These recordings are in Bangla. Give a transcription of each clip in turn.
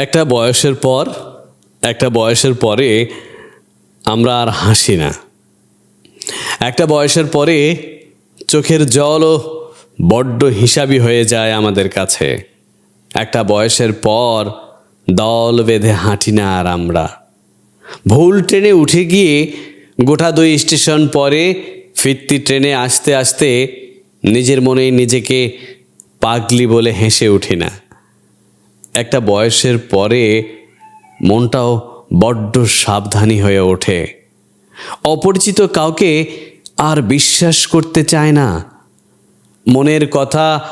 একটা বয়সের পর, একটা বয়সের পরে আমরা আর হাসি না। একটা বয়সের পরে চোখের জলও বড্ড হিসাবি হয়ে যায় আমাদের কাছে। একটা বয়সের পর দল বেঁধে হাঁটি না আর আমরা। ভুল ট্রেনে উঠে গিয়ে গোটা দুই স্টেশন পরে ফিরতি ট্রেনে আসতে আসতে নিজের মনেই নিজেকে পাগলি বলে হেসে উঠি না। একটা বয়সের পরে মনটাও বড্ড সাবধানী হয়ে ওঠে। অপরিচিত কাউকে আর বিশ্বাস করতে চায় না। মনের কথা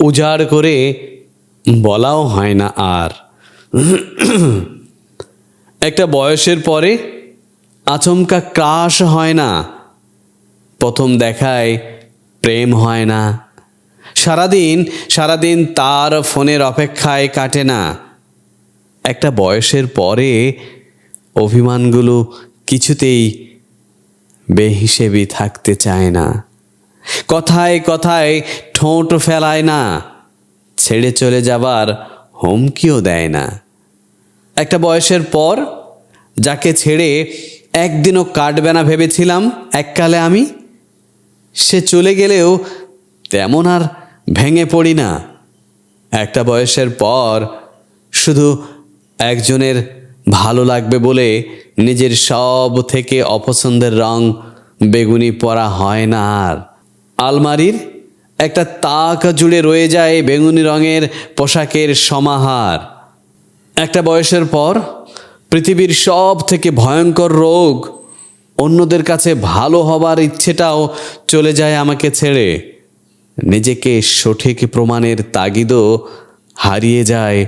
উজাড় করে বলাও হয় না আর। একটা বয়সের পরে আচমকা ক্রাশ হয় না। প্রথম দেখায় প্রেম হয় না। সারাদিন সারাদিন তার ফোনের অপেক্ষায় কাটে না। একটা বয়সের পরে অভিমানগুলো কিছুতেই বেহিসেবি থাকতে চায় না। কথায় কথায় ঠোঁট ফেলায় না, ছেড়ে চলে যাবার হুমকিও দেয় না। একটা বয়সের পর যাকে ছেড়ে একদিনও কাটবে না ভেবেছিলাম, এককালে আমি, সে চলে গেলেও তেমন আর ভেঙে পড়ি না। একটা বয়সের পর শুধু একজনের ভালো লাগবে বলে নিজের সব থেকে অপছন্দের রং বেগুনি পরা হয় না আর। আলমারির একটা তাক জুড়ে রয়ে যায় বেগুনি রঙের পোশাকের সমাহার। একটা বয়সের পর পৃথিবীর সব থেকে ভয়ঙ্কর রোগ অন্যদের কাছে ভালো হবার ইচ্ছেটাও চলে যায় আমাকে ছেড়ে। নিজেকে সঠিক প্রমাণের তাগিদও হারিয়ে যায়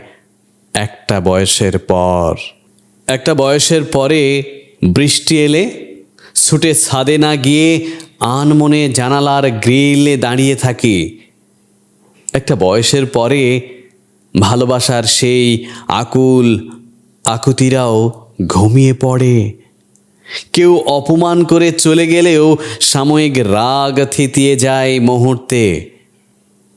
একটা বয়সের পর। একটা বয়সের পরে বৃষ্টি এলে, ছুটে ছাদে না গিয়ে আনমনে জানালার গ্রিলে দাঁড়িয়ে থাকি। একটা বয়সের পরে ভালোবাসার সেই আকুল আকুতিরাও ঘুমিয়ে পড়ে। কেউ অপমান করে চলে গেলেও সাময়িক রাগ থিতিয়ে যায় মুহূর্তে।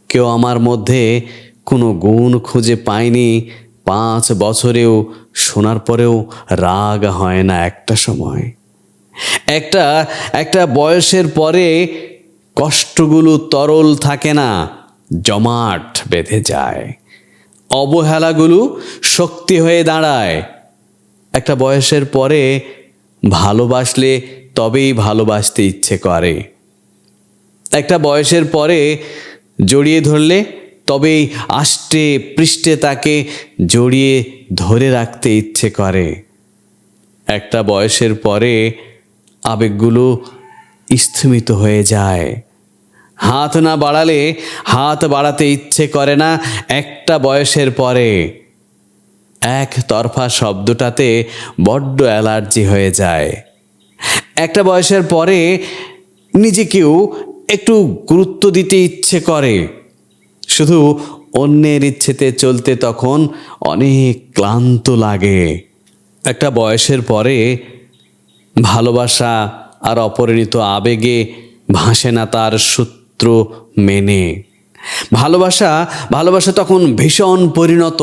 কেউ আমার মধ্যে কোনো গুণ খুঁজে পায়নি। পাঁচ বছরেও শোনার পরেও রাগ হয় না একটা সময়। একটা একটা বয়সের পরে কষ্টগুলো তরল থাকে না, জমাট বেঁধে যায়। অবহেলাগুলো শক্তি হয়ে দাঁড়ায়। একটা বয়সের পরে ভালোবাসলে তবেই ভালোবাসতে ইচ্ছে করে। একটা বয়সের পরে জড়িয়ে ধরলে তবেই আষ্টে পৃষ্ঠে তাকে জড়িয়ে ধরে রাখতে ইচ্ছে করে। একটা বয়সের পরে আবেগগুলো স্থমিত হয়ে যায়। হাত না বাড়ালে হাত বাড়াতে ইচ্ছে করে না একটা বয়সের পরে। এক তরফা শব্দটাতে বড্ড অ্যালার্জি হয়ে যায়। একটা বয়সের পরে নিজেকেও একটু গুরুত্ব দিতে ইচ্ছে করে। শুধু অন্যের ইচ্ছেতে চলতে তখন অনেক ক্লান্ত লাগে। একটা বয়সের পরে ভালোবাসা আর অপরিণত আবেগে ভাসে না তার সূত্র মেনে। ভালোবাসা ভালোবাসা তখন ভীষণ পরিণত।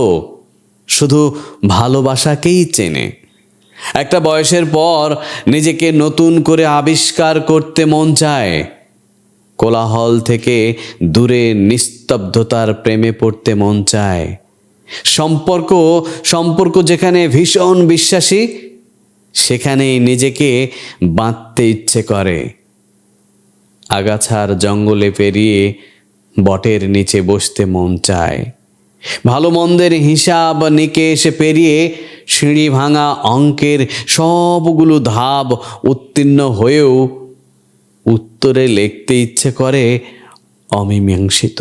শুধু ভালোবাসাকেই চেনে। একটা বয়সের পর নিজেকে নতুন করে আবিষ্কার করতে মন চায়। কোলাহল থেকে দূরে নিস্তব্ধতার প্রেমে পড়তে মন চায়। সম্পর্ক সম্পর্ক যেখানে ভীষণ বিশ্বাসী, সেখানেই নিজেকে বাঁধতে ইচ্ছে করে। আগাছার জঙ্গলে পেরিয়ে বটের নিচে বসতে মন চায়। ভালো মন্দের হিসাব নিকেশ পেরিয়ে সিঁড়ি ভাঙা অঙ্কের সবগুলো ধাপ উত্তীর্ণ হয়েও উত্তরে লিখতে ইচ্ছে করে অমীমাংসিত।